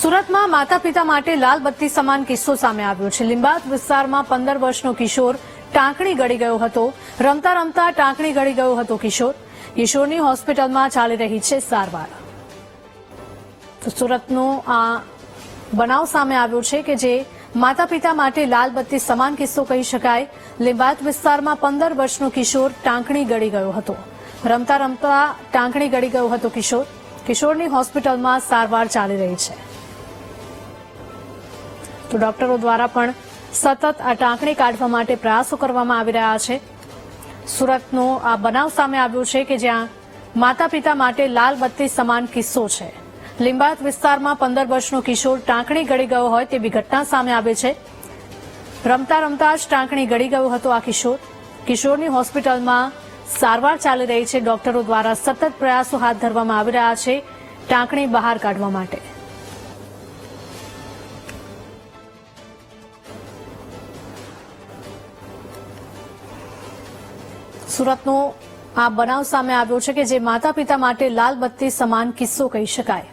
સુરતમાં માતા પિતા માટે લાલ બત્તી સમાન કિસ્સો સામે આવ્યો છે. લિંબાત વિસ્તારમાં પંદર વર્ષનો કિશોર ટાંકણી ગળી ગયો હતો. રમતા રમતા ટાંકણી ગળી ગયો હતો કિશોર. કિશોરની હોસ્પિટલમાં ચાલી રહી છે સારવાર. તો સુરતનો આ બનાવ સામે આવ્યો છે કે જે માતા પિતા માટે લાલ બત્તી સમાન કિસ્સો કહી શકાય. લિંબાત વિસ્તારમાં પંદર વર્ષનો કિશોર ટાંકણી ગળી ગયો હતો. રમતા રમતા ટાંકણી ગળી ગયો હતો કિશોર. કિશોરની હોસ્પિટલમાં સારવાર ચાલી રહી છે. તો ડોક્ટરો દ્વારા પણ સતત આ ટાંકણી કાઢવા માટે પ્રયાસો કરવામાં આવી રહ્યા છે. સુરતનો આ બનાવ સામે આવ્યો છે કે જ્યાં માતા પિતા માટે લાલ બત્તી સમાન કિસ્સો છે. લીંબાયત વિસ્તારમાં પંદર વર્ષનો કિશોર ટાંકણી ગળી ગયો હોય તેવી ઘટના સામે આવે છે. રમતા રમતા જ ટાંકણી ગળી ગયો હતો આ કિશોર. કિશોરની હોસ્પિટલમાં સારવાર ચાલી રહી છે. ડોક્ટરો દ્વારા સતત પ્રયાસો હાથ ધરવામાં આવી રહ્યા છે ટાંકણી બહાર કાઢવા માટે. સુરતનો આ બનાવ સામે આવ્યો છે કે જે માતા પિતા માટે લાલ બત્તી સમાન કિસ્સો કહી શકાય.